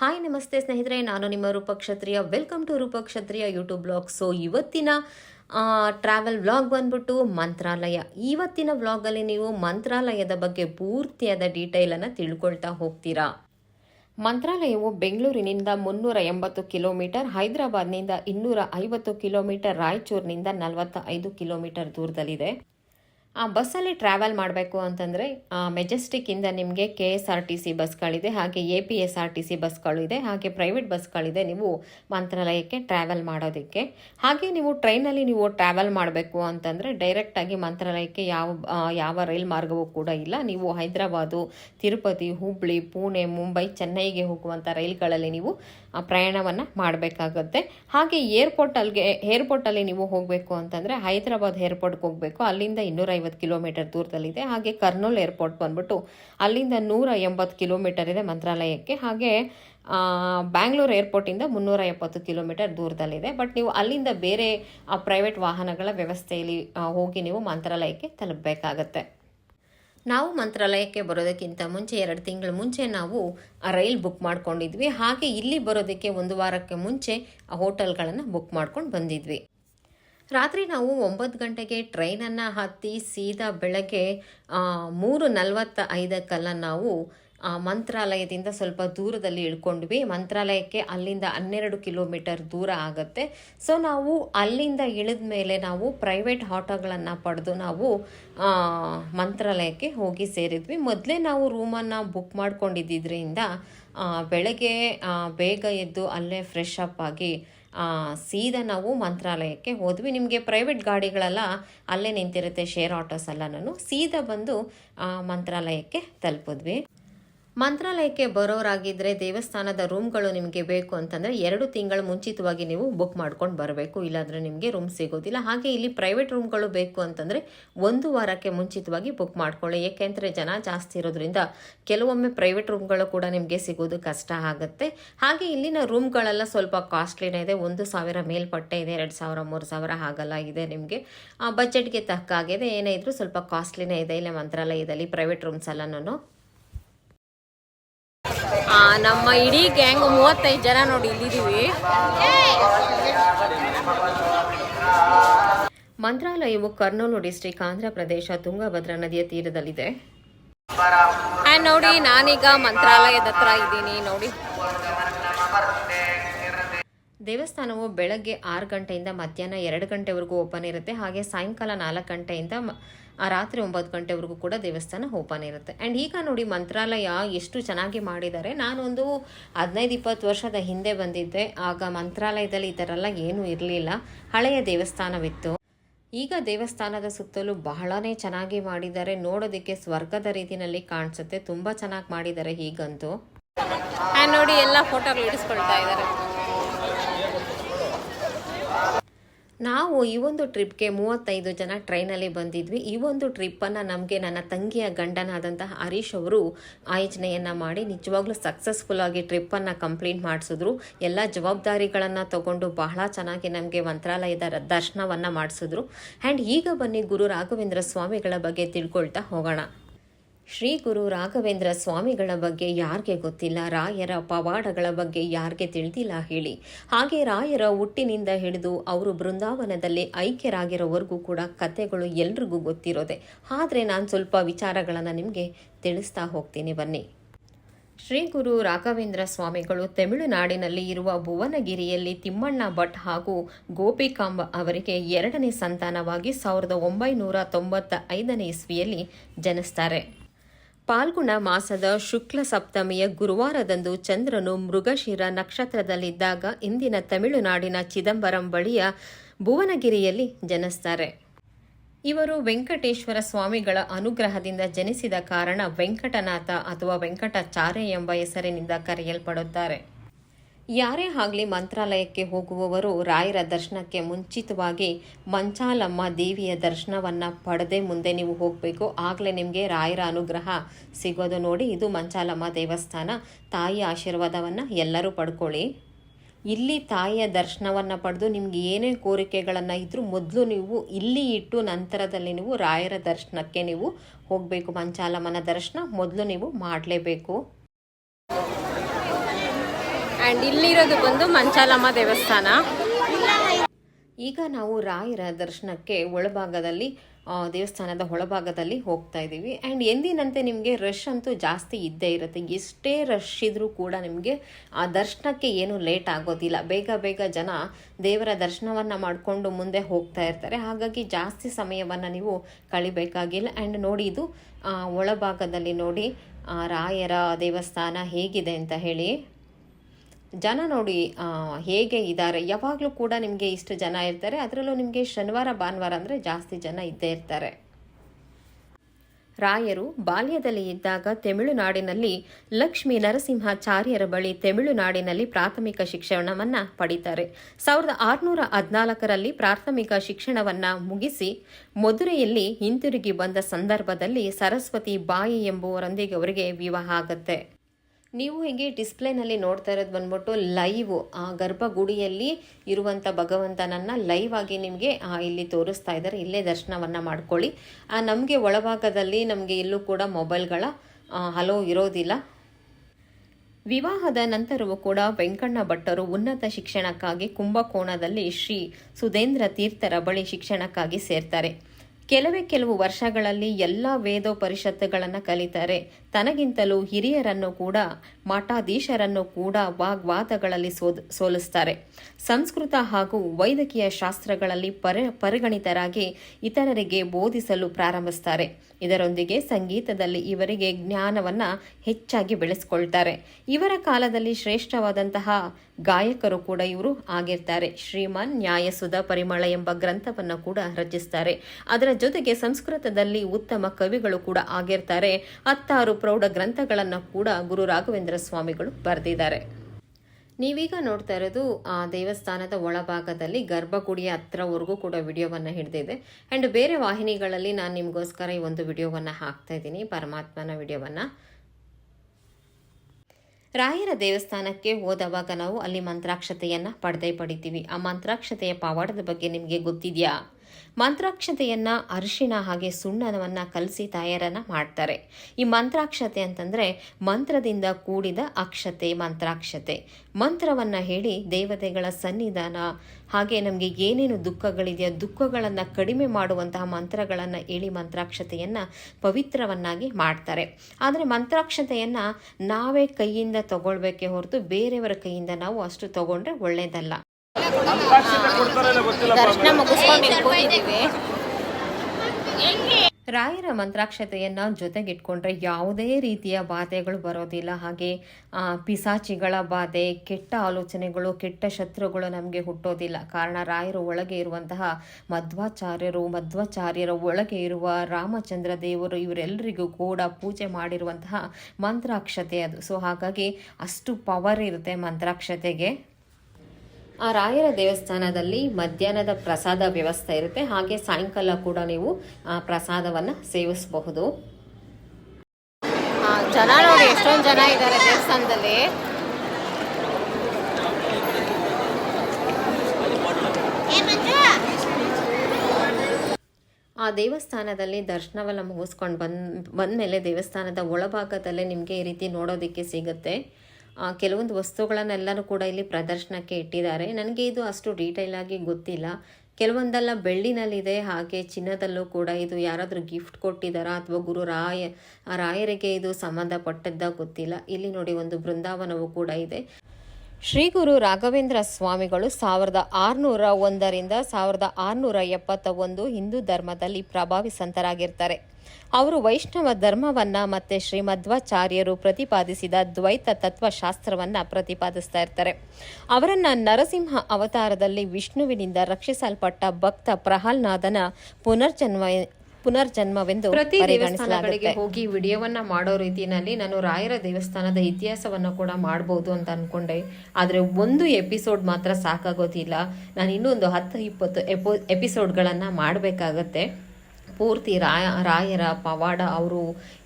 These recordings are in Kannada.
ಹಾಯ್, ನಮಸ್ತೆ ಸ್ನೇಹಿತರೆ. ನಾನು ನಿಮ್ಮ Rupakshatriya welcome to Rupakshatriya YouTube blog so ಇವತ್ತಿನ ಟ್ರಾವೆಲ್ ವ್ಲಾಗ್ ಬಂದ್ಬಿಟ್ಟು ಮಂತ್ರಾಲಯ. ಇವತ್ತಿನ ವ್ಲಾಗಲ್ಲಿ ನೀವು ಮಂತ್ರಾಲಯದ ಬಗ್ಗೆ ಪೂರ್ತಿಯಾದ ಡೀಟೇಲನ್ನು ತಿಳ್ಕೊಳ್ತಾ ಹೋಗ್ತೀರಾ? ಮಂತ್ರಾಲಯವು ಬೆಂಗಳೂರಿನಿಂದ ಮುನ್ನೂರ ಎಂಬತ್ತು ಕಿಲೋಮೀಟರ್, ಹೈದರಾಬಾದ್ನಿಂದ ಇನ್ನೂರ ಐವತ್ತು ಕಿಲೋಮೀಟರ್, ರಾಯಚೂರಿನಿಂದ ನಲವತ್ತ ಐದು ಕಿಲೋಮೀಟರ್ ದೂರದಲ್ಲಿದೆ. ಬಸ್ಸಲ್ಲಿ ಟ್ರಾವೆಲ್ ಮಾಡಬೇಕು ಅಂತಂದರೆ ಮೆಜೆಸ್ಟಿಕ್ಕಿಂದ ನಿಮಗೆ K S R T C ಬಸ್ಗಳಿದೆ ಹಾಗೆ A P S R T C ಬಸ್ಗಳಿದೆ ಹಾಗೆ ಪ್ರೈವೇಟ್ ಬಸ್ಗಳಿದೆ ನೀವು ಮಂತ್ರಾಲಯಕ್ಕೆ ಟ್ರಾವೆಲ್ ಮಾಡೋದಕ್ಕೆ. ಹಾಗೆ ನೀವು ಟ್ರೈನಲ್ಲಿ ನೀವು ಟ್ರಾವೆಲ್ ಮಾಡಬೇಕು ಅಂತಂದರೆ ಡೈರೆಕ್ಟಾಗಿ ಮಂತ್ರಾಲಯಕ್ಕೆ ಯಾವ ಯಾವ ರೈಲ್ ಮಾರ್ಗವೂ ಕೂಡ ಇಲ್ಲ. ನೀವು ಹೈದರಾಬಾದು ತಿರುಪತಿ ಹುಬ್ಳಿ ಪುಣೆ ಮುಂಬೈ ಚೆನ್ನೈಗೆ ಹೋಗುವಂಥ ರೈಲ್ಗಳಲ್ಲಿ ನೀವು ಆ, ಪ್ರಯಾಣವನ್ನು ಮಾಡಬೇಕಾಗತ್ತೆ. ಹಾಗೆ ಏರ್ಪೋರ್ಟಲ್ಗೆ ಏರ್ಪೋರ್ಟಲ್ಲಿ ನೀವು ಹೋಗಬೇಕು ಅಂತಂದರೆ ಹೈದರಾಬಾದ್ ಏರ್ಪೋರ್ಟ್ಗೆ ಹೋಗಬೇಕು. ಅಲ್ಲಿಂದ ಇನ್ನೂರೈವತ್ತು ಕಿಲೋಮೀಟರ್ ದೂರದಲ್ಲಿದೆ. ಹಾಗೆ ಕರ್ನೂಲ್ ಏರ್ಪೋರ್ಟ್ ಬಂದ್ಬಿಟ್ಟು ಅಲ್ಲಿಂದ ನೂರ ಎಂಬತ್ತು ಕಿಲೋಮೀಟರ್ ಇದೆ ಮಂತ್ರಾಲಯಕ್ಕೆ. ಹಾಗೆ ಬ್ಯಾಂಗ್ಳೂರ್ ಏರ್ಪೋರ್ಟಿಂದ ಮುನ್ನೂರ ಎಪ್ಪತ್ತು ಕಿಲೋಮೀಟರ್ ದೂರದಲ್ಲಿದೆ. ಬಟ್ ನೀವು ಅಲ್ಲಿಂದ ಬೇರೆ ಪ್ರೈವೇಟ್ ವಾಹನಗಳ ವ್ಯವಸ್ಥೆಯಲ್ಲಿ ಹೋಗಿ ನೀವು ಮಂತ್ರಾಲಯಕ್ಕೆ ತಲುಪಬೇಕಾಗತ್ತೆ. ನಾವು ಮಂತ್ರಾಲಯಕ್ಕೆ ಬರೋದಕ್ಕಿಂತ ಮುಂಚೆ ಎರಡು ತಿಂಗಳ ಮುಂಚೆ ನಾವು ಆ ರೈಲ್ ಬುಕ್ ಮಾಡ್ಕೊಂಡಿದ್ವಿ. ಹಾಗೆ ಇಲ್ಲಿ ಬರೋದಕ್ಕೆ ಒಂದು ವಾರಕ್ಕೆ ಮುಂಚೆ ಆ ಹೋಟೆಲ್ಗಳನ್ನು ಬುಕ್ ಮಾಡ್ಕೊಂಡು ಬಂದಿದ್ವಿ. ರಾತ್ರಿ ನಾವು ಒಂಬತ್ತು ಗಂಟೆಗೆ ಟ್ರೈನನ್ನು ಹತ್ತಿ ಸೀದಾ ಬೆಳಗ್ಗೆ ಮೂರು ನಲವತ್ತ ಐದಕ್ಕೆಲ್ಲ ನಾವು ಮಂತ್ರಾಲಯದಿಂದ ಸ್ವಲ್ಪ ದೂರದಲ್ಲಿ ಇಳ್ಕೊಂಡ್ವಿ. ಮಂತ್ರಾಲಯಕ್ಕೆ ಅಲ್ಲಿಂದ ಹನ್ನೆರಡು ಕಿಲೋಮೀಟರ್ ದೂರ ಆಗುತ್ತೆ. ಸೊ ನಾವು ಅಲ್ಲಿಂದ ಇಳಿದ ಮೇಲೆ ನಾವು ಪ್ರೈವೇಟ್ ಆಟೋಗಳನ್ನು ಪಡೆದು ನಾವು ಆ, ಮಂತ್ರಾಲಯಕ್ಕೆ ಹೋಗಿ ಸೇರಿದ್ವಿ. ಮೊದಲೇ ನಾವು ರೂಮನ್ನು ಬುಕ್ ಮಾಡ್ಕೊಂಡಿದ್ದರಿಂದ ಆ, ಬೆಳಗ್ಗೆ ಬೇಗ ಎದ್ದು ಅಲ್ಲೇ ಫ್ರೆಶ್ ಅಪ್ ಆಗಿ ಆ, ಸೀದಾ ನಾವು ಮಂತ್ರಾಲಯಕ್ಕೆ ಹೋದ್ವಿ. ನಿಮಗೆ ಪ್ರೈವೇಟ್ ಗಾಡಿಗಳೆಲ್ಲ ಅಲ್ಲೇ ನಿಂತಿರುತ್ತೆ ಶೇರ್ ಆಟೋಸ್ ಎಲ್ಲನೂ ಸೀದಾ ಬಂದು ಆ, ಮಂತ್ರಾಲಯಕ್ಕೆ ತಲುಪಿದ್ವಿ. ಮಂತ್ರಾಲಯಕ್ಕೆ ಬರೋರಾಗಿದ್ದರೆ ದೇವಸ್ಥಾನದ ರೂಮ್ಗಳು ನಿಮಗೆ ಬೇಕು ಅಂತಂದರೆ ಎರಡು ತಿಂಗಳ ಮುಂಚಿತವಾಗಿ ನೀವು ಬುಕ್ ಮಾಡ್ಕೊಂಡು ಬರಬೇಕು. ಇಲ್ಲಾಂದರೆ ನಿಮಗೆ ರೂಮ್ ಸಿಗೋದಿಲ್ಲ. ಹಾಗೆ ಇಲ್ಲಿ ಪ್ರೈವೇಟ್ ರೂಮ್ಗಳು ಬೇಕು ಅಂತಂದರೆ ಒಂದು ವಾರಕ್ಕೆ ಮುಂಚಿತವಾಗಿ ಬುಕ್ ಮಾಡ್ಕೊಳ್ಳಿ. ಏಕೆಂದರೆ ಜನ ಜಾಸ್ತಿ ಇರೋದ್ರಿಂದ ಕೆಲವೊಮ್ಮೆ ಪ್ರೈವೇಟ್ ರೂಮ್ಗಳು ಕೂಡ ನಿಮಗೆ ಸಿಗೋದು ಕಷ್ಟ ಆಗುತ್ತೆ. ಹಾಗೆ ಇಲ್ಲಿನ ರೂಮ್ಗಳೆಲ್ಲ ಸ್ವಲ್ಪ ಕಾಸ್ಟ್ಲಿನೇ ಇದೆ. ಒಂದು ಸಾವಿರ ಮೇಲ್ಪಟ್ಟೆ ಇದೆ ಎರಡು ಸಾವಿರ ಮೂರು ಸಾವಿರ ಹಾಗೆಲ್ಲ ಇದೆ ನಿಮಗೆ. ಬಜೆಟ್ಗೆ ತಕ್ಕಾಗಿದೆ ಏನೇ ಇದ್ರೂ ಸ್ವಲ್ಪ ಕಾಸ್ಟ್ಲಿನೇ ಇದೆ. ಇಲ್ಲೇ ಮಂತ್ರಾಲಯದಲ್ಲಿ ಪ್ರೈವೇಟ್ ರೂಮ್ಸ್ ಎಲ್ಲ ಆ, ನಮ್ಮ ಇಡೀ ಗ್ಯಾಂಗ್ ಮೂವತ್ತೈದು ಜನ ನೋಡಿ ಇಲ್ಲಿದ್ದೀವಿ. ಮಂತ್ರಾಲಯವು ಕರ್ನೂಲು ಡಿಸ್ಟಿಕ್ ಆಂಧ್ರ ಪ್ರದೇಶ ತುಂಗಭದ್ರಾ ನದಿಯ ತೀರದಲ್ಲಿದೆ. ನೋಡಿ, ನಾನೀಗ ಮಂತ್ರಾಲಯದ ಹತ್ರ ಇದ್ದೀನಿ, ನೋಡಿ. ದೇವಸ್ಥಾನವು ಬೆಳಗ್ಗೆ ಆರು ಗಂಟೆಯಿಂದ ಮಧ್ಯಾಹ್ನ ಎರಡು ಗಂಟೆವರೆಗೂ ಓಪನ್ ಇರುತ್ತೆ. ಹಾಗೆ ಸಾಯಂಕಾಲ ನಾಲ್ಕು ಗಂಟೆಯಿಂದ ಆ ರಾತ್ರಿ ಒಂಬತ್ತು ಗಂಟೆವರೆಗೂ ಕೂಡ ದೇವಸ್ಥಾನ ಓಪನ್ ಇರುತ್ತೆ. ಆ್ಯಂಡ್ ಈಗ ನೋಡಿ ಮಂತ್ರಾಲಯ ಎಷ್ಟು ಚೆನ್ನಾಗಿ ಮಾಡಿದ್ದಾರೆ. ನಾನೊಂದು ಹದಿನೈದು ಇಪ್ಪತ್ತು ವರ್ಷದ ಹಿಂದೆ ಬಂದಿದ್ದೆ. ಆಗ ಮಂತ್ರಾಲಯದಲ್ಲಿ ಈ ಥರ ಎಲ್ಲ ಏನೂ ಇರಲಿಲ್ಲ. ಹಳೆಯ ದೇವಸ್ಥಾನವಿತ್ತು. ಈಗ ದೇವಸ್ಥಾನದ ಸುತ್ತಲೂ ಬಹಳನೇ ಚೆನ್ನಾಗಿ ಮಾಡಿದ್ದಾರೆ. ನೋಡೋದಕ್ಕೆ ಸ್ವರ್ಗದ ರೀತಿಯಲ್ಲಿ ಕಾಣಿಸುತ್ತೆ. ತುಂಬ ಚೆನ್ನಾಗಿ ಮಾಡಿದ್ದಾರೆ ಹೀಗಂತೂ. ನೋಡಿ ಎಲ್ಲ ಫೋಟೋಗಳು ಇಡಿಸ್ಕೊಳ್ತಾ ಇದ್ದಾರೆ. ನಾವು ಈ ಒಂದು ಟ್ರಿಪ್ಗೆ ಮೂವತ್ತೈದು ಜನ ಟ್ರೈನಲ್ಲಿ ಬಂದಿದ್ವಿ. ಈ ಒಂದು ಟ್ರಿಪ್ಪನ್ನು ನಮಗೆ ನನ್ನ ತಂಗಿಯ ಗಂಡನಾದಂತಹ ಹರೀಶ್ ಅವರು ಆಯೋಜನೆಯನ್ನು ಮಾಡಿ ನಿಜವಾಗ್ಲೂ ಸಕ್ಸಸ್ಫುಲ್ ಆಗಿ ಟ್ರಿಪ್ಪನ್ನು ಕಂಪ್ಲೀಟ್ ಮಾಡಿಸಿದ್ರು. ಎಲ್ಲ ಜವಾಬ್ದಾರಿಗಳನ್ನು ತಗೊಂಡು ಬಹಳ ಚೆನ್ನಾಗಿ ನಮಗೆ ಮಂತ್ರಾಲಯದ ದರ್ಶನವನ್ನು ಮಾಡಿಸಿದ್ರು. ಆ್ಯಂಡ್ ಈಗ ಬನ್ನಿ ಗುರು ರಾಘವೇಂದ್ರ ಸ್ವಾಮಿಗಳ ಬಗ್ಗೆ ತಿಳ್ಕೊಳ್ತಾ ಹೋಗೋಣ. ಶ್ರೀ ಗುರು ರಾಘವೇಂದ್ರ ಸ್ವಾಮಿಗಳ ಬಗ್ಗೆ ಯಾರಿಗೆ ಗೊತ್ತಿಲ್ಲ? ರಾಯರ ಪವಾಡಗಳ ಬಗ್ಗೆ ಯಾರಿಗೆ ತಿಳಿದಿಲ್ಲ ಹೇಳಿ. ಹಾಗೆ ರಾಯರ ಹುಟ್ಟಿನಿಂದ ಹಿಡಿದು ಅವರು ಬೃಂದಾವನದಲ್ಲಿ ಐಕ್ಯರಾಗಿರೋವರೆಗೂ ಕೂಡ ಕಥೆಗಳು ಎಲ್ರಿಗೂ ಗೊತ್ತಿರೋದೆ. ಆದರೆ ನಾನು ಸ್ವಲ್ಪ ವಿಚಾರಗಳನ್ನು ನಿಮಗೆ ತಿಳಿಸ್ತಾ ಹೋಗ್ತೀನಿ, ಬನ್ನಿ. ಶ್ರೀ ಗುರು ರಾಘವೇಂದ್ರ ಸ್ವಾಮಿಗಳು ತಮಿಳುನಾಡಿನಲ್ಲಿ ಇರುವ ಭುವನಗಿರಿಯಲ್ಲಿ ತಿಮ್ಮಣ್ಣ ಭಟ್ ಹಾಗೂ ಗೋಪಿಕಾಂಬ ಅವರಿಗೆ ಎರಡನೇ ಸಂತಾನವಾಗಿ ಸಾವಿರದ ಒಂಬೈನೂರ ತೊಂಬತ್ತ ಐದನೇ ಇಸ್ವಿಯಲ್ಲಿ ಜನಿಸ್ತಾರೆ. ಪಾಲ್ಗುಣ ಮಾಸದ ಶುಕ್ಲ ಸಪ್ತಮಿಯ ಗುರುವಾರದಂದು ಚಂದ್ರನು ಮೃಗಶಿರ ನಕ್ಷತ್ರದಲ್ಲಿದ್ದಾಗ ಇಂದಿನ ತಮಿಳುನಾಡಿನ ಚಿದಂಬರಂ ಬಳಿಯ ಭುವನಗಿರಿಯಲ್ಲಿ ಜನಿಸ್ತಾರೆ. ಇವರು ವೆಂಕಟೇಶ್ವರ ಸ್ವಾಮಿಗಳ ಅನುಗ್ರಹದಿಂದ ಜನಿಸಿದ ಕಾರಣ ವೆಂಕಟನಾಥ ಅಥವಾ ವೆಂಕಟಾಚಾರ್ಯ ಎಂಬ ಹೆಸರಿನಿಂದ ಕರೆಯಲ್ಪಡುತ್ತಾರೆ. ಯಾರೇ ಆಗಲಿ ಮಂತ್ರಾಲಯಕ್ಕೆ ಹೋಗುವವರು ರಾಯರ ದರ್ಶನಕ್ಕೆ ಮುಂಚಿತವಾಗಿ ಮಂಚಾಲಮ್ಮ ದೇವಿಯ ದರ್ಶನವನ್ನು ಪಡೆದೇ ಮುಂದೆ ನೀವು ಹೋಗಬೇಕು. ಆಗಲೇ ನಿಮಗೆ ರಾಯರ ಅನುಗ್ರಹ ಸಿಗೋದು ನೋಡಿ ಇದು ಮಂಚಾಲಮ್ಮ ದೇವಸ್ಥಾನ. ತಾಯಿಯ ಆಶೀರ್ವಾದವನ್ನು ಎಲ್ಲರೂ ಪಡ್ಕೊಳ್ಳಿ. ಇಲ್ಲಿ ತಾಯಿಯ ದರ್ಶನವನ್ನು ಪಡೆದು ನಿಮ್ಗೆ ಏನೇ ಕೋರಿಕೆಗಳನ್ನು ಇದ್ದರೂ ಮೊದಲು ನೀವು ಇಲ್ಲಿ ಇಟ್ಟು ನಂತರದಲ್ಲಿ ನೀವು ರಾಯರ ದರ್ಶನಕ್ಕೆ ನೀವು ಹೋಗಬೇಕು. ಮಂಚಾಲಮ್ಮನ ದರ್ಶನ ಮೊದಲು ನೀವು ಮಾಡಲೇಬೇಕು. ಇಲ್ಲಿರೋದು ಬಂದು ಮಂಚಾಲಮ್ಮ ದೇವಸ್ಥಾನ. ಈಗ ನಾವು ರಾಯರ ದರ್ಶನಕ್ಕೆ ಒಳಭಾಗದಲ್ಲಿ ದೇವಸ್ಥಾನದ ಒಳಭಾಗದಲ್ಲಿ ಹೋಗ್ತಾ ಇದ್ದೀವಿ. ಆ್ಯಂಡ್ ಎಂದಿನಂತೆ ನಿಮಗೆ ರಶ್ ಅಂತೂ ಜಾಸ್ತಿ ಇದ್ದೇ ಇರುತ್ತೆ. ಎಷ್ಟೇ ರಶ್ ಇದ್ರೂ ಕೂಡ ನಿಮಗೆ, ಆ, ದರ್ಶನಕ್ಕೆ ಏನು ಲೇಟ್ ಆಗೋದಿಲ್ಲ. ಬೇಗ ಬೇಗ ಜನ ದೇವರ ದರ್ಶನವನ್ನು ಮಾಡಿಕೊಂಡು ಮುಂದೆ ಹೋಗ್ತಾ ಇರ್ತಾರೆ. ಹಾಗಾಗಿ ಜಾಸ್ತಿ ಸಮಯವನ್ನು ನೀವು ಕಳಿಬೇಕಾಗಿಲ್ಲ. ಆ್ಯಂಡ್ ನೋಡಿ ಇದು ಒಳಭಾಗದಲ್ಲಿ ನೋಡಿ ರಾಯರ ದೇವಸ್ಥಾನ ಹೇಗಿದೆ ಅಂತ ಹೇಳಿ. ಜನ ನೋಡಿ ಹೇಗೆ ಇದ್ದಾರೆ ಯಾವಾಗಲೂ ಕೂಡ ನಿಮಗೆ ಇಷ್ಟು ಜನ ಇರ್ತಾರೆ. ಅದರಲ್ಲೂ ನಿಮಗೆ ಶನಿವಾರ, ಭಾನುವಾರ ಅಂದರೆ ಜಾಸ್ತಿ ಜನ ಇದ್ದೇ ಇರ್ತಾರೆ. ರಾಯರು ಬಾಲ್ಯದಲ್ಲಿ ಇದ್ದಾಗ ತಮಿಳುನಾಡಿನಲ್ಲಿ ಲಕ್ಷ್ಮೀ ನರಸಿಂಹಾಚಾರ್ಯರ ಬಳಿ ತಮಿಳುನಾಡಿನಲ್ಲಿ ಪ್ರಾಥಮಿಕ ಶಿಕ್ಷಣವನ್ನು ಪಡಿತಾರೆ. ಸಾವಿರದ ಆರುನೂರ ಹದಿನಾಲ್ಕರಲ್ಲಿ ಪ್ರಾಥಮಿಕ ಶಿಕ್ಷಣವನ್ನು ಮುಗಿಸಿ ಮಧುರೆಯಲ್ಲಿ ಹಿಂತಿರುಗಿ ಬಂದ ಸಂದರ್ಭದಲ್ಲಿ ಸರಸ್ವತಿ ಬಾಯಿ ಎಂಬುವರೊಂದಿಗೆ ಅವರಿಗೆ ವಿವಾಹ ಆಗುತ್ತೆ. ನೀವು ಹೀಗೆ ಡಿಸ್ಪ್ಲೇನಲ್ಲಿ ನೋಡ್ತಾ ಇರೋದು ಬಂದ್ಬಿಟ್ಟು ಲೈವ್ ಆ ಗರ್ಭಗುಡಿಯಲ್ಲಿ ಇರುವಂಥ ಭಗವಂತನನ್ನು ಲೈವ್ ಆಗಿ ನಿಮಗೆ ಇಲ್ಲಿ ತೋರಿಸ್ತಾ ಇದ್ದಾರೆ. ಇಲ್ಲೇ ದರ್ಶನವನ್ನು ಮಾಡ್ಕೊಳ್ಳಿ. ನಮಗೆ ಒಳಭಾಗದಲ್ಲಿ ನಮಗೆ ಇಲ್ಲೂ ಕೂಡ ಮೊಬೈಲ್ಗಳ ಹಲೋ ಇರೋದಿಲ್ಲ. ವಿವಾಹದ ನಂತರವೂ ಕೂಡ ವೆಂಕಣ್ಣ ಭಟ್ಟರು ಉನ್ನತ ಶಿಕ್ಷಣಕ್ಕಾಗಿ ಕುಂಭಕೋಣದಲ್ಲಿ ಶ್ರೀ ಸುಧೇಂದ್ರ ತೀರ್ಥರ ಬಳಿ ಶಿಕ್ಷಣಕ್ಕಾಗಿ ಸೇರ್ತಾರೆ. ಕೆಲವೇ ಕೆಲವು ವರ್ಷಗಳಲ್ಲಿ ಎಲ್ಲ ವೇದೋಪರಿಷತ್ತುಗಳನ್ನು ಕಲಿತಾರೆ. ತನಗಿಂತಲೂ ಹಿರಿಯರನ್ನು ಕೂಡ, ಮಠಾಧೀಶರನ್ನು ಕೂಡ ವಾಗ್ವಾದಗಳಲ್ಲಿ ಸೋಲಿಸ್ತಾರೆ. ಸಂಸ್ಕೃತ ಹಾಗೂ ವೈದ್ಯಕೀಯ ಶಾಸ್ತ್ರಗಳಲ್ಲಿ ಪರ, ಪರಿಗಣಿತರಾಗಿ ಇತರರಿಗೆ ಬೋಧಿಸಲು ಪ್ರಾರಂಭಿಸ್ತಾರೆ. ಇದರೊಂದಿಗೆ ಸಂಗೀತದಲ್ಲಿ ಇವರಿಗೆ ಜ್ಞಾನವನ್ನ ಹೆಚ್ಚಾಗಿ ಬೆಳೆಸಿಕೊಳ್ತಾರೆ. ಇವರ ಕಾಲದಲ್ಲಿ ಶ್ರೇಷ್ಠವಾದಂತಹ ಗಾಯಕರು ಕೂಡ ಇವರು ಆಗಿರ್ತಾರೆ. ಶ್ರೀಮನ್ ನ್ಯಾಯಸುಧ ಪರಿಮಳ ಎಂಬ ಗ್ರಂಥವನ್ನು ಕೂಡ ರಚಿಸ್ತಾರೆ. ಅದರ ಜೊತೆಗೆ ಸಂಸ್ಕೃತದಲ್ಲಿ ಉತ್ತಮ ಕವಿಗಳು ಕೂಡ ಆಗಿರ್ತಾರೆ. ಹತ್ತಾರು ಪ್ರೌಢ ಗ್ರಂಥಗಳನ್ನು ಕೂಡ ಗುರು ರಾಘವೇಂದ್ರ ಸ್ವಾಮಿಗಳು ಬರೆದಿದ್ದಾರೆ. ನೀವೀಗ ನೋಡ್ತಾ ಇರೋದು, ಆ, ದೇವಸ್ಥಾನದ ಒಳಭಾಗದಲ್ಲಿ ಗರ್ಭಗುಡಿಯ ಹತ್ರವರೆಗೂ ಕೂಡ ವಿಡಿಯೋವನ್ನು ಹಿಡಿದಿದೆ. ಆ್ಯಂಡ್ ಬೇರೆ ವಾಹಿನಿಗಳಲ್ಲಿ ನಾನು ನಿಮಗೋಸ್ಕರ ಈ ಒಂದು ವಿಡಿಯೋವನ್ನು ಹಾಕ್ತಾ ಇದ್ದೀನಿ, ಪರಮಾತ್ಮನ ವಿಡಿಯೋವನ್ನು. ರಾಯರ ದೇವಸ್ಥಾನಕ್ಕೆ ಹೋದವಾಗ ನಾವು ಅಲ್ಲಿ ಮಂತ್ರಾಕ್ಷತೆಯನ್ನು ಪಡೆದೇ ಪಡಿತೀವಿ. ಆ ಮಂತ್ರಾಕ್ಷತೆಯ ಪವಾಡದ ಬಗ್ಗೆ ನಿಮಗೆ ಗೊತ್ತಿದೆಯಾ? ಮಂತ್ರಾಕ್ಷತೆಯನ್ನ ಅರಿಶಿಣ ಹಾಗೆ ಸುಣ್ಣವನ್ನ ಕಲಸಿ ತಯಾರನ್ನ ಮಾಡ್ತಾರೆ. ಈ ಮಂತ್ರಾಕ್ಷತೆ ಅಂತಂದ್ರೆ ಮಂತ್ರದಿಂದ ಕೂಡಿದ ಅಕ್ಷತೆ, ಮಂತ್ರಾಕ್ಷತೆ. ಮಂತ್ರವನ್ನ ಹೇಳಿ ದೇವತೆಗಳ ಸನ್ನಿಧಾನ, ಹಾಗೆ ನಮಗೆ ಏನೇನು ದುಃಖಗಳಿದೆಯೋ ದುಃಖಗಳನ್ನು ಕಡಿಮೆ ಮಾಡುವಂತಹ ಮಂತ್ರಗಳನ್ನು ಹೇಳಿ ಮಂತ್ರಾಕ್ಷತೆಯನ್ನ ಪವಿತ್ರವನ್ನಾಗಿ ಮಾಡ್ತಾರೆ. ಆದರೆ ಮಂತ್ರಾಕ್ಷತೆಯನ್ನ ನಾವೇ ಕೈಯಿಂದ ತಗೊಳ್ಬೇಕೆ ಹೊರತು ಬೇರೆಯವರ ಕೈಯಿಂದ ನಾವು ಅಷ್ಟು ತಗೊಂಡ್ರೆ ಒಳ್ಳೇದಲ್ಲ. ರಾಯರ ಮಂತ್ರಾಕ್ಷತೆಯನ್ನ ಜೊತೆಗಿಟ್ಕೊಂಡ್ರೆ ಯಾವುದೇ ರೀತಿಯ ಬಾಧೆಗಳು ಬರೋದಿಲ್ಲ. ಹಾಗೆ ಪಿಸಾಚಿಗಳ ಬಾಧೆ, ಕೆಟ್ಟ ಆಲೋಚನೆಗಳು, ಕೆಟ್ಟ ಶತ್ರುಗಳು ನಮಗೆ ಹುಟ್ಟೋದಿಲ್ಲ. ಕಾರಣ ರಾಯರ ಒಳಗೆ ಇರುವಂತಹ ಮಧ್ವಾಚಾರ್ಯರು, ಮಧ್ವಾಚಾರ್ಯರ ಒಳಗೆ ಇರುವ ರಾಮಚಂದ್ರ ದೇವರು ಇವರೆಲ್ಲರಿಗೂ ಕೂಡ ಪೂಜೆ ಮಾಡಿರುವಂತಹ ಮಂತ್ರಾಕ್ಷತೆ ಅದು. ಸೊ ಹಾಗಾಗಿ ಅಷ್ಟು ಪವರ್ ಇರುತ್ತೆ ಮಂತ್ರಾಕ್ಷತೆಗೆ. ಆ ರಾಯರ ದೇವಸ್ಥಾನದಲ್ಲಿ ಮಧ್ಯಾಹ್ನದ ಪ್ರಸಾದ ವ್ಯವಸ್ಥೆ ಇರುತ್ತೆ. ಹಾಗೆ ಸಾಯಂಕಾಲ ಕೂಡ ನೀವು ಆ ಪ್ರಸಾದವನ್ನ ಸೇವಿಸಬಹುದು. ಜನ ನೋಡಿ ಎಷ್ಟೊಂದು ಜನ ಇದ್ದಾರೆ ದೇವಸ್ಥಾನದಲ್ಲಿ? ಆ ದೇವಸ್ಥಾನದಲ್ಲಿ ದರ್ಶನವೆಲ್ಲ ಮುಗಿಸ್ಕೊಂಡು ಬಂದ್ ಮೇಲೆ ದೇವಸ್ಥಾನದ ಒಳಭಾಗದಲ್ಲೇ ನಿಮಗೆ ಈ ರೀತಿ ನೋಡೋದಕ್ಕೆ ಸಿಗುತ್ತೆ. ಕೆಲವೊಂದು ವಸ್ತುಗಳನ್ನೆಲ್ಲರೂ ಕೂಡ ಇಲ್ಲಿ ಪ್ರದರ್ಶನಕ್ಕೆ ಇಟ್ಟಿದ್ದಾರೆ. ನನಗೆ ಇದು ಅಷ್ಟು ಡೀಟೇಲ್ ಆಗಿ ಗೊತ್ತಿಲ್ಲ. ಕೆಲವೊಂದೆಲ್ಲ ಬೆಳ್ಳಿನಲ್ಲಿದೆ, ಹಾಗೆ ಚಿನ್ನದಲ್ಲೂ ಕೂಡ ಇದು ಯಾರಾದರೂ ಗಿಫ್ಟ್ ಕೊಟ್ಟಿದ್ದಾರಾ ಅಥವಾ ಗುರು ರಾಯ, ರಾಯರಿಗೆ ಇದು ಸಂಬಂಧಪಟ್ಟದ್ದ ಗೊತ್ತಿಲ್ಲ. ಇಲ್ಲಿ ನೋಡಿ ಒಂದು ಬೃಂದಾವನವೂ ಕೂಡ ಇದೆ. ಶ್ರೀ ಗುರು ರಾಘವೇಂದ್ರ ಸ್ವಾಮಿಗಳು ಸಾವಿರದ ಆರುನೂರ ಒಂದರಿಂದ ಸಾವಿರದ ಆರುನೂರ ಎಪ್ಪತ್ತ ಒಂದು ಹಿಂದೂ ಧರ್ಮದಲ್ಲಿ ಪ್ರಭಾವಿ ಸಂತರಾಗಿರ್ತಾರೆ. ಅವರು ವೈಷ್ಣವ ಧರ್ಮವನ್ನ ಮತ್ತೆ ಶ್ರೀಮಧ್ವಾಚಾರ್ಯರು ಪ್ರತಿಪಾದಿಸಿದ ದ್ವೈತ ತತ್ವಶಾಸ್ತ್ರವನ್ನ ಪ್ರತಿಪಾದಿಸ್ತಾ ಇರ್ತಾರೆ. ಅವರನ್ನ ನರಸಿಂಹ ಅವತಾರದಲ್ಲಿ ವಿಷ್ಣುವಿನಿಂದ ರಕ್ಷಿಸಲ್ಪಟ್ಟ ಭಕ್ತ ಪ್ರಹ್ಲಾದನ ಪುನರ್ಜನ್ಮ ಪುನರ್ಜನ್ಮವೆಂದು ಪ್ರತಿ ದೇವಸ್ಥಾನಗಳಿಗೆ ಹೋಗಿ ವಿಡಿಯೋವನ್ನ ಮಾಡೋ ರೀತಿಯಲ್ಲಿ ನಾನು ರಾಯರ ದೇವಸ್ಥಾನದ ಇತಿಹಾಸವನ್ನ ಕೂಡ ಮಾಡಬಹುದು ಅಂತ ಅನ್ಕೊಂಡೆ. ಆದ್ರೆ ಒಂದು ಎಪಿಸೋಡ್ ಮಾತ್ರ ಸಾಕಾಗೋದಿಲ್ಲ. ನಾನು ಇನ್ನೊಂದು ಹತ್ತು ಇಪ್ಪತ್ತು ಎಪೋ ಎಪಿಸೋಡ್ಗಳನ್ನ ಮಾಡಬೇಕಾಗತ್ತೆ. ಪೂರ್ತಿ ರಾಯ, ರಾಯರ ಪವಾಡ ಅವರು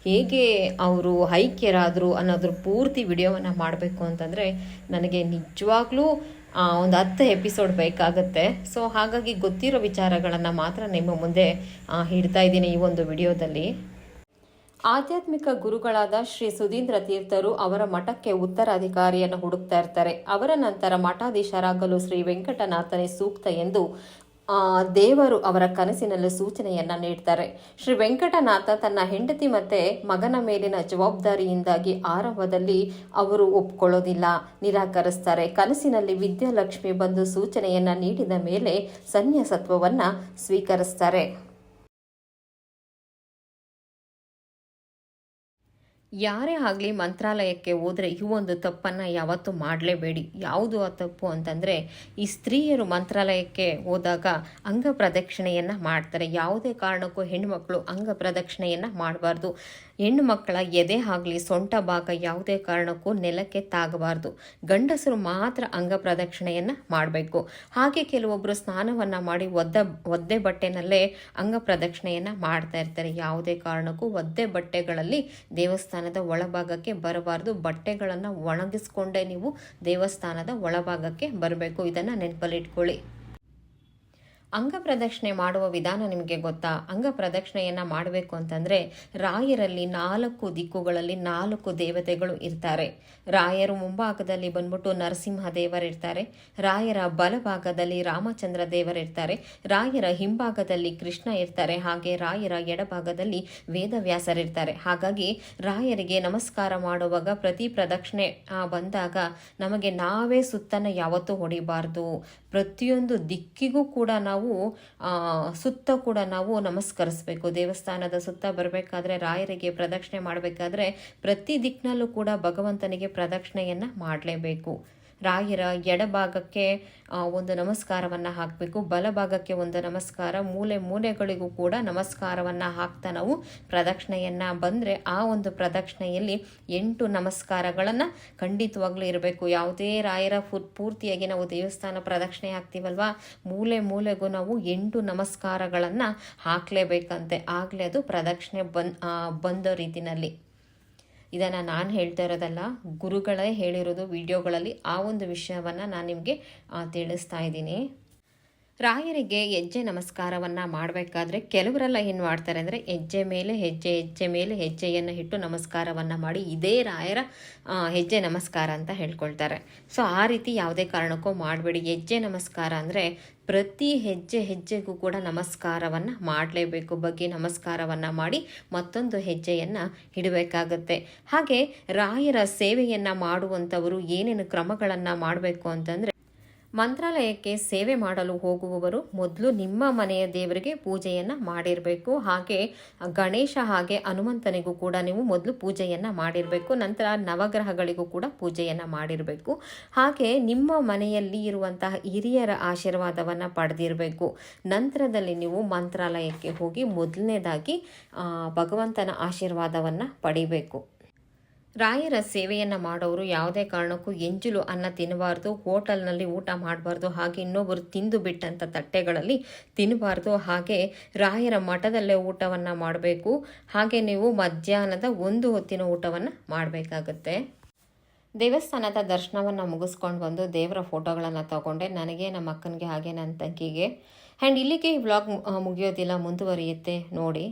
ಹೇಗೆ ಅವರು ಐಕ್ಯರಾದರು ಅನ್ನೋದ್ರ ಪೂರ್ತಿ ವಿಡಿಯೋವನ್ನು ಮಾಡಬೇಕು ಅಂತಂದರೆ ನನಗೆ ನಿಜವಾಗ್ಲೂ ಒಂದು ಹತ್ತು ಎಪಿಸೋಡ್ ಬೇಕಾಗುತ್ತೆ. ಸೊ, ಹಾಗಾಗಿ ಗೊತ್ತಿರೋ ವಿಚಾರಗಳನ್ನು ಮಾತ್ರ ನಿಮ್ಮ ಮುಂದೆ ಹಿಡ್ತಾ ಇದ್ದೀನಿ ಈ ಒಂದು ವಿಡಿಯೋದಲ್ಲಿ. ಆಧ್ಯಾತ್ಮಿಕ ಗುರುಗಳಾದ ಶ್ರೀ ಸುಧೀಂದ್ರ ತೀರ್ಥರು ಅವರ ಮಠಕ್ಕೆ ಉತ್ತರಾಧಿಕಾರಿಯನ್ನು ಹುಡುಕ್ತಾ ಇರ್ತಾರೆ. ಅವರ ನಂತರ ಮಠಾಧೀಶರಾಗಲು ಶ್ರೀ ವೆಂಕಟನಾಥನೇ ಸೂಕ್ತ ಎಂದು ದೇವರು ಅವರ ಕನಸಿನಲ್ಲಿ ಸೂಚನೆಯನ್ನ ನೀಡ್ತಾರೆ. ಶ್ರೀ ವೆಂಕಟನಾಥ ತನ್ನ ಹೆಂಡತಿ ಮತ್ತೆ ಮಗನ ಮೇಲಿನ ಜವಾಬ್ದಾರಿಯಿಂದಾಗಿ ಆರಂಭದಲ್ಲಿ ಅವರು ಒಪ್ಕೊಳ್ಳೋದಿಲ್ಲ. ನಿರಾಕರಿಸ್ತಾರೆ. ಕನಸಿನಲ್ಲಿ ವಿದ್ಯಾಲಕ್ಷ್ಮಿ ಬಂದು ಸೂಚನೆಯನ್ನ ನೀಡಿದ ಮೇಲೆ ಸನ್ಯಾಸತ್ವವನ್ನ ಸ್ವೀಕರಿಸ್ತಾರೆ. ಯಾರೇ ಆಗಲಿ ಮಂತ್ರಾಲಯಕ್ಕೆ ಹೋದರೆ ಈ ಒಂದು ತಪ್ಪನ್ನು ಯಾವತ್ತೂ ಮಾಡಲೇಬೇಡಿ. ಯಾವುದು ಆ ತಪ್ಪು ಅಂತಂದರೆ ಈ ಸ್ತ್ರೀಯರು ಮಂತ್ರಾಲಯಕ್ಕೆ ಹೋದಾಗ ಅಂಗ ಪ್ರದಕ್ಷಿಣೆಯನ್ನು ಮಾಡ್ತಾರೆ. ಯಾವುದೇ ಕಾರಣಕ್ಕೂ ಹೆಣ್ಣುಮಕ್ಕಳು ಅಂಗ ಪ್ರದಕ್ಷಿಣೆಯನ್ನು ಮಾಡಬಾರ್ದು. ಹೆಣ್ಣು ಮಕ್ಕಳ ಎದೆ ಆಗಲಿ, ಸೊಂಟ ಭಾಗ ಯಾವುದೇ ಕಾರಣಕ್ಕೂ ನೆಲಕ್ಕೆ ತಾಗಬಾರ್ದು. ಗಂಡಸರು ಮಾತ್ರ ಅಂಗ ಪ್ರದಕ್ಷಿಣೆಯನ್ನು ಮಾಡಬೇಕು. ಹಾಗೆ ಕೆಲವೊಬ್ಬರು ಸ್ನಾನವನ್ನು ಮಾಡಿ ಒದ್ದ, ಒದ್ದೆ ಬಟ್ಟೆನಲ್ಲೇ ಅಂಗ ಪ್ರದಕ್ಷಿಣೆಯನ್ನು ಮಾಡ್ತಾ ಇರ್ತಾರೆ. ಯಾವುದೇ ಕಾರಣಕ್ಕೂ ಒದ್ದೆ ಬಟ್ಟೆಗಳಲ್ಲಿ ದೇವಸ್ಥಾನದ ಒಳಭಾಗಕ್ಕೆ ಬರಬಾರ್ದು. ಬಟ್ಟೆಗಳನ್ನು ಒಣಗಿಸ್ಕೊಂಡೇ ನೀವು ದೇವಸ್ಥಾನದ ಒಳಭಾಗಕ್ಕೆ ಬರಬೇಕು. ಇದನ್ನು ನೆನಪಲ್ಲಿಟ್ಕೊಳ್ಳಿ ಅಂಗ ಪ್ರದಕ್ಷಿಣೆ ಮಾಡುವ ವಿಧಾನ ನಿಮಗೆ ಗೊತ್ತಾ? ಅಂಗ ಪ್ರದಕ್ಷಿಣೆಯನ್ನು ಮಾಡಬೇಕು ಅಂತಂದರೆ ರಾಯರಲ್ಲಿ ನಾಲ್ಕು ದಿಕ್ಕುಗಳಲ್ಲಿ ನಾಲ್ಕು ದೇವತೆಗಳು ಇರ್ತಾರೆ. ರಾಯರು ಮುಂಭಾಗದಲ್ಲಿ ಬಂದ್ಬಿಟ್ಟು ನರಸಿಂಹ ದೇವರಿರ್ತಾರೆ ರಾಯರ ಬಲಭಾಗದಲ್ಲಿ ರಾಮಚಂದ್ರ ದೇವರಿರ್ತಾರೆ ರಾಯರ ಹಿಂಭಾಗದಲ್ಲಿ ಕೃಷ್ಣ ಇರ್ತಾರೆ. ಹಾಗೆ ರಾಯರ ಎಡಭಾಗದಲ್ಲಿ ವೇದವ್ಯಾಸರಿರ್ತಾರೆ. ಹಾಗಾಗಿ ರಾಯರಿಗೆ ನಮಸ್ಕಾರ ಮಾಡುವಾಗ ಪ್ರತಿ ಪ್ರದಕ್ಷಿಣೆ ಬಂದಾಗ ನಮಗೆ ನಾವೇ ಸುತ್ತನ್ನು ಯಾವತ್ತೂ ಹೊಡಿಬಾರ್ದು. ಪ್ರತಿಯೊಂದು ದಿಕ್ಕಿಗೂ ಕೂಡ ನಾವು ಆ, ಸುತ್ತ ಕೂಡ ನಾವು ನಮಸ್ಕರಿಸಬೇಕು. ದೇವಸ್ಥಾನದ ಸುತ್ತ ಬರಬೇಕಾದ್ರೆ ರಾಯರಿಗೆ ಪ್ರದಕ್ಷಿಣೆ ಮಾಡಬೇಕಾದ್ರೆ ಪ್ರತಿ ದಿಕ್ಕಿನಲ್ಲೂ ಕೂಡ ಭಗವಂತನಿಗೆ ಪ್ರದಕ್ಷಿಣೆಯನ್ನು ಮಾಡಲೇಬೇಕು. ರಾಯರ ಎಡಭಾಗಕ್ಕೆ ಒಂದು ನಮಸ್ಕಾರವನ್ನು ಹಾಕಬೇಕು. ಬಲಭಾಗಕ್ಕೆ ಒಂದು ನಮಸ್ಕಾರ. ಮೂಲೆ ಮೂಲೆಗಳಿಗೂ ಕೂಡ ನಮಸ್ಕಾರವನ್ನು ಹಾಕ್ತಾ ನಾವು ಪ್ರದಕ್ಷಿಣೆಯನ್ನು ಬಂದರೆ ಆ ಒಂದು ಪ್ರದಕ್ಷಿಣೆಯಲ್ಲಿ ಎಂಟು ನಮಸ್ಕಾರಗಳನ್ನು ಖಂಡಿತವಾಗ್ಲೂ ಇರಬೇಕು. ಯಾವುದೇ ರಾಯರ ಪೂರ್ತಿಯಾಗಿ ನಾವು ದೇವಸ್ಥಾನ ಪ್ರದಕ್ಷಿಣೆ ಹಾಕ್ತೀವಲ್ವ? ಮೂಲೆ ಮೂಲೆಗೂ ನಾವು ಎಂಟು ನಮಸ್ಕಾರಗಳನ್ನು ಹಾಕಲೇಬೇಕಂತೆ. ಆಗಲೇ ಅದು ಪ್ರದಕ್ಷಿಣೆ ಬಂದ್ ಬಂದ ರೀತಿನಲ್ಲಿ. ಇದನ್ನು ನಾನು ಹೇಳ್ತಾ ಇರೋದಲ್ಲ ಗುರುಗಳೇ ಹೇಳಿರೋದು ವಿಡಿಯೋಗಳಲ್ಲಿ ಆ ಒಂದು ವಿಷಯವನ್ನು ನಾನು ನಿಮಗೆ ತಿಳಿಸ್ತಾ ಇದ್ದೀನಿ. ರಾಯರಿಗೆ ಹೆಜ್ಜೆ ನಮಸ್ಕಾರವನ್ನು ಮಾಡಬೇಕಾದ್ರೆ ಕೆಲವರೆಲ್ಲ ಏನು ಮಾಡ್ತಾರೆ ಅಂದರೆ ಹೆಜ್ಜೆ ಮೇಲೆ ಹೆಜ್ಜೆ ಹೆಜ್ಜೆ ಮೇಲೆ ಹೆಜ್ಜೆಯನ್ನು ಇಟ್ಟು ನಮಸ್ಕಾರವನ್ನು ಮಾಡಿ ಇದೇ ರಾಯರ ಹೆಜ್ಜೆ ನಮಸ್ಕಾರ ಅಂತ ಹೇಳ್ಕೊಳ್ತಾರೆ. ಸೊ ಆ ರೀತಿ ಯಾವುದೇ ಕಾರಣಕ್ಕೂ ಮಾಡಬೇಡಿ. ಹೆಜ್ಜೆ ನಮಸ್ಕಾರ ಅಂದರೆ ಪ್ರತಿ ಹೆಜ್ಜೆ ಹೆಜ್ಜೆಗೂ ಕೂಡ ನಮಸ್ಕಾರವನ್ನು ಮಾಡಲೇಬೇಕು. ಬಗ್ಗೆ ನಮಸ್ಕಾರವನ್ನು ಮಾಡಿ ಮತ್ತೊಂದು ಹೆಜ್ಜೆಯನ್ನು ಇಡಬೇಕಾಗತ್ತೆ. ಹಾಗೆ ರಾಯರ ಸೇವೆಯನ್ನು ಮಾಡುವಂಥವರು ಏನೇನು ಕ್ರಮಗಳನ್ನು ಮಾಡಬೇಕು ಅಂತಂದರೆ ಮಂತ್ರಾಲಯಕ್ಕೆ ಸೇವೆ ಮಾಡಲು ಹೋಗುವವರು ಮೊದಲು ನಿಮ್ಮ ಮನೆಯ ದೇವರಿಗೆ ಪೂಜೆಯನ್ನು ಮಾಡಿರಬೇಕು. ಹಾಗೆ ಗಣೇಶ ಹಾಗೆ ಹನುಮಂತನಿಗೂ ಕೂಡ ನೀವು ಮೊದಲು ಪೂಜೆಯನ್ನು ಮಾಡಿರಬೇಕು. ನಂತರ ನವಗ್ರಹಗಳಿಗೂ ಕೂಡ ಪೂಜೆಯನ್ನು ಮಾಡಿರಬೇಕು. ಹಾಗೆ ನಿಮ್ಮ ಮನೆಯಲ್ಲಿ ಇರುವಂತಹ ಹಿರಿಯರ ಆಶೀರ್ವಾದವನ್ನು ಪಡೆದಿರಬೇಕು. ನಂತರದಲ್ಲಿ ನೀವು ಮಂತ್ರಾಲಯಕ್ಕೆ ಹೋಗಿ ಮೊದಲನೇದಾಗಿ ಭಗವಂತನ ಆಶೀರ್ವಾದವನ್ನು ಪಡಿಬೇಕು. ರಾಯರ ಸೇವೆಯನ್ನು ಮಾಡೋರು ಯಾವುದೇ ಕಾರಣಕ್ಕೂ ಎಂಜಲು ಅನ್ನ ತಿನ್ನಬಾರ್ದು, ಹೋಟೆಲ್ನಲ್ಲಿ ಊಟ ಮಾಡಬಾರ್ದು, ಹಾಗೆ ಇನ್ನೊಬ್ಬರು ತಿಂದು ಬಿಟ್ಟಂಥ ತಟ್ಟೆಗಳಲ್ಲಿ ತಿನ್ನಬಾರ್ದು. ಹಾಗೆ ರಾಯರ ಮಠದಲ್ಲೇ ಊಟವನ್ನು ಮಾಡಬೇಕು. ಹಾಗೆ ನೀವು ಮಧ್ಯಾಹ್ನದ ಒಂದು ಹೊತ್ತಿನ ಊಟವನ್ನು ಮಾಡಬೇಕಾಗತ್ತೆ. ದೇವಸ್ಥಾನದ ದರ್ಶನವನ್ನು ಮುಗಿಸ್ಕೊಂಡು ಬಂದು ದೇವರ ಫೋಟೋಗಳನ್ನು ತಗೊಂಡೆ. ನನಗೆ, ನಮ್ಮ ಅಕ್ಕನಿಗೆ ಹಾಗೆ ನನ್ನ ತಂಗಿಗೆ. ಆ್ಯಂಡ್ ಇಲ್ಲಿಗೆ ಈ ವ್ಲಾಗ್ ಮುಗಿಯೋದಿಲ್ಲ, ಮುಂದುವರಿಯುತ್ತೆ. ನೋಡಿ.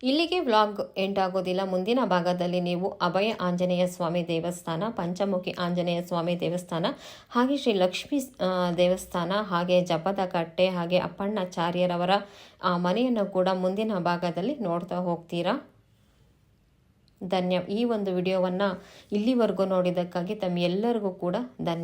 ಇಲ್ಲಿಗೆ ವ್ಲಾಗ್ ಎಂಡ್ ಆಗೋದಿಲ್ಲ. ಮುಂದಿನ ಭಾಗದಲ್ಲಿ ನೀವು ಅಭಯ ಆಂಜನೇಯ ಸ್ವಾಮಿ ದೇವಸ್ಥಾನ ಪಂಚಮುಖಿ ಆಂಜನೇಯ ಸ್ವಾಮಿ ದೇವಸ್ಥಾನ ಹಾಗೆ ಶ್ರೀ ಲಕ್ಷ್ಮೀ ದೇವಸ್ಥಾನ ಹಾಗೆ ಜಪದ ಕಟ್ಟೆ ಹಾಗೆ ಅಪ್ಪಣ್ಣಾಚಾರ್ಯರವರ ಆ, ಮನೆಯನ್ನು ಕೂಡ ಮುಂದಿನ ಭಾಗದಲ್ಲಿ ನೋಡ್ತಾ ಹೋಗ್ತೀರಾ? ಧನ್ಯ. ಈ ಒಂದು ವಿಡಿಯೋವನ್ನು ಇಲ್ಲಿವರೆಗೂ ನೋಡಿದ್ದಕ್ಕಾಗಿ ತಮ್ಮೆಲ್ಲರಿಗೂ ಕೂಡ ಧನ್ಯ.